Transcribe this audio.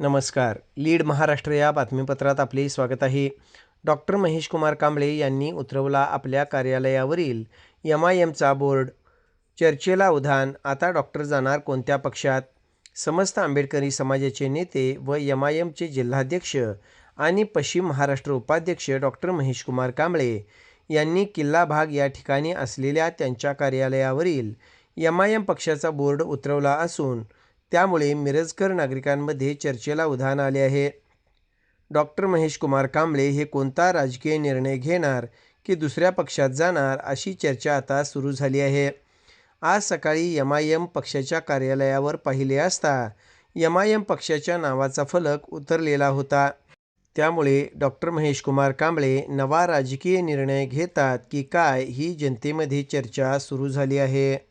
नमस्कार. लीड महाराष्ट्र या बातमीपत्रात आपले स्वागत आहे. डॉक्टर महेश कुमार कांबळे यांनी उतरवला आपल्या कार्यालयावरील एम आय एमचा बोर्ड. चर्चेला उधाण आता डॉक्टर जाणार कोणत्या पक्षात? समस्त आंबेडकरी समाजाचे नेते व एम आय एमचे जिल्हाध्यक्ष आणि पश्चिम महाराष्ट्र उपाध्यक्ष डॉक्टर महेश कुमार कांबळे यांनी किल्ला भाग या ठिकाणी असलेल्या त्यांच्या कार्यालयावरील एम आय एम पक्षाचा बोर्ड उतरवला असून त्यामुळे मिरजकर नागरिकांमध्ये चर्चेला उधाण आले आहे. डॉक्टर महेश कुमार कांबळे हे कोणता राजकीय निर्णय घेणार की दुसऱ्या पक्षात जाणार अशी चर्चा आता सुरू झाली आहे. आज सकाळी एम आय एम पक्षाच्या कार्यालयावर पाहिले असता एम आय एम पक्षाच्या नावाचा फलक उतरलेला होता. त्यामुळे डॉक्टर महेश कुमार कांबळे नवा राजकीय निर्णय घेतात की काय ही जनतेमध्ये चर्चा सुरू झाली आहे.